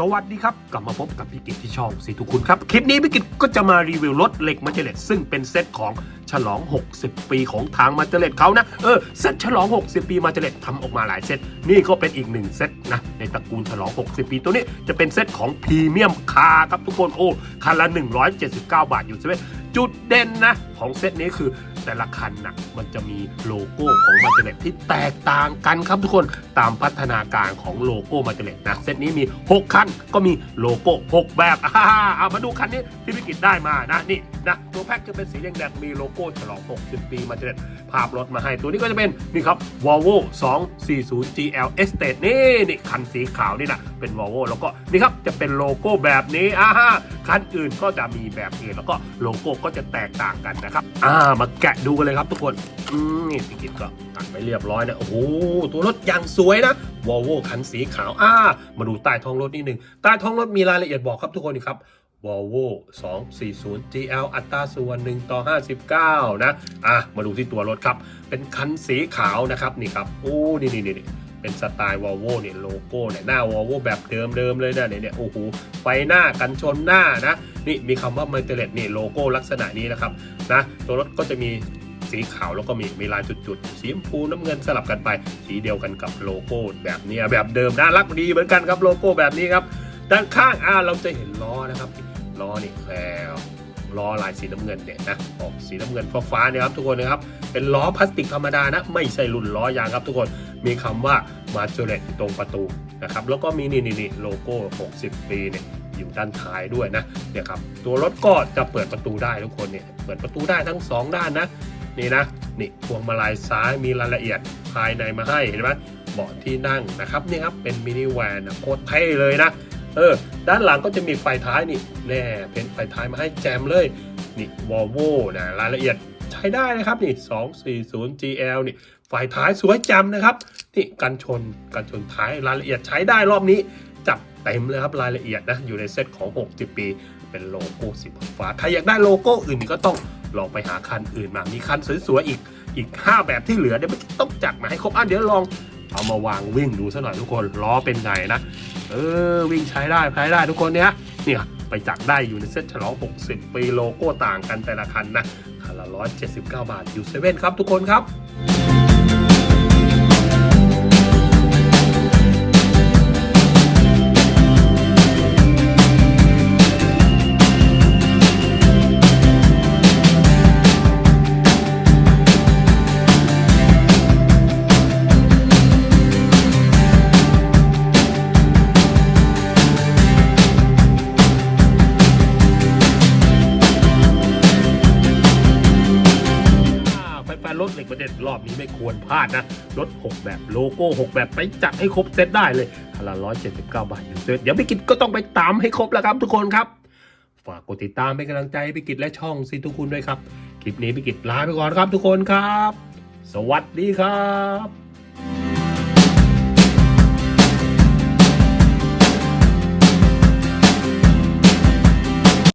สวัสดีครับ กลับมาพบกับพี่กิตที่ช่องสีทุกคุณครับ คลิปนี้พี่กิตก็จะมารีวิวรถเหล็กมาเจเลตซึ่งเป็นเซตของฉลอง 60 ปีของทางมาเจเลตเขานะ เออ เซตฉลอง 60 ปีมาเจเลตทำออกมาหลายเซต นี่ก็เป็นอีกหนึ่งเซตนะ ในตระกูลฉลอง 60 ปีตัวนี้จะเป็นเซตของพรีเมียมคาร์ครับทุกคนโอ้คันละ 179 บาทอยู่ใช่ไหมจุดเด่นนะของเซตนี้คือ แต่ละคันนะมันจะมีโลโก้ของมาเจเล็ตที่แตกต่างกันครับทุกคนตามพัฒนาการของโลโก้มาเจเล็ตนะเซตนี้มี 6 คันก็มีโลโก้ 6 แบบอ่าเอามาดูคันนี้ที่พี่กิตได้มานะนี่นะตัวแพ็กจะเป็นสีแดงๆมีโลโก้ฉลอง 60 ปีมาเจเล็ตภาพรถมาให้ตัวนี้ก็จะเป็นนี่ครับ Volvo 240 GL Estate นี่นี่คันสีขาวนี่นะเป็น Volvo แล้วก็นี่ครับจะเป็นโลโก้แบบนี้อ่าคันอื่นก็จะมีแบบอื่นแล้วก็โลโก้ก็จะแตกต่างกันนะครับ อ่ามาแกะดูกันเลยครับทุกคนอืมนี่พี่กิตก็ตัดไปเรียบร้อยนะโอ้โหตัวรถอย่างสวยนะ Volvo คันสีขาวอ่ามาดูใต้ท้องรถนิดนึงใต้ท้องรถมีรายละเอียดบอกครับทุกคนนี่ครับ Volvo 240 GL อัตราส่วน 1 ต่อ 59 นะ อะ มาดูที่ตัวรถครับ เป็นคันสีขาวนะครับ นี่ครับ โอ้ นี่นี่นี่ เป็นสไตล์ Volvo เนี่ยโลโก้เนี่ยหน้า Volvo แบบเดิมๆเลยนะเนี่ยโอ้โหไฟหน้ากันชนหน้านะนี่มีคำว่า m e r t e l e t นี่โลโก้ลักษณะนี้นะครับนะตัวรถก็จะมีสีขาวแล้วก็มีมีลายจุดๆสีชมพูน้ำเงินสลับกันไป สีเดียวกันกับโลโก้แบบนี้แบบเดิมน่ารักดีเหมือนกันครับโลโก้แบบนี้ครับด้านข้างอ่าเราจะเห็นล้อนะครับล้อนี่แล้ว ล้อลายสีน้ำเงินเนี่ยนะออกสีน้ำเงินฟ้าๆเนี่ยครับทุกคนนะครับเป็นล้อพลาสติกธรรมดานะไม่ใช่รุ่นล้อยางครับทุกคนมีคำว่ามาจูเลตตรงประตูนะครับแล้วก็มีนี่นี่นโลโก้ 60 ปีเนี่ยอยู่ด้านท้ายด้วยนะเนี่ยครับตัวรถก็จะเปิดประตูได้ทุกคนเนี่ยเปิดประตูได้ทั้งสองด้านนะนี่นะนี่พวงมาลัยซ้ายมีรายละเอียดภายในมาให้เห็นไหมเบาะที่นั่งนะครับนี่ครับเป็นมินิแวนนะโคตรเท่เลยนะ เออ ด้านหลังก็จะมีไฟท้ายนี่แน่เป็นไฟท้ายมาให้แจมเลย นี่วอลโวนะรายละเอียดใช้ได้นะครับนี่ 240 GL นี่ไฟท้ายสวยจำนะครับนี่กันชนกันชนท้ายรายละเอียดใช้ได้รอบนี้ จับเต็มเลยครับรายละเอียดนะอยู่ในเซตของ 60 ปี เป็นโลโก้สีฟ้าใครอยากได้โลโก้อื่นก็ต้องลองไปหาคันอื่นมามีคันสวยๆอีกอีก 5 แบบที่เหลือเดี๋ยวมันต้องจัดมาให้ครบอะเดี๋ยวลอง เอามาวางวิ่งดูซะหน่อยทุกคนล้อเป็นไงนะ เออวิ่งใช้ได้ใช้ได้ทุกคนเนี่ยเนี่ยไปจัดได้อยู่ในเซ็ตฉลอง 60 ปีโลโก้ต่างกันแต่ละคันนะคันละ179 บาทอยู่เซเว่นครับทุกคนครับ รถเหล็กประเด็นรอบนี้ไม่ควรพลาดนะ รถ 6 แบบโลโก้ 6 แบบไปจัดให้ครบเซตได้เลยคันละ179 บาทอยู่เซตเดี๋ยวไปกินก็ต้องไปตามให้ครบแล้วครับทุกคนครับฝากกดติดตามเป็นกำลังใจไปกิจและช่องสิทุกคุณด้วยครับ คลิปนี้ไปกิจลาไปก่อนครับทุกคนครับ สวัสดีครับ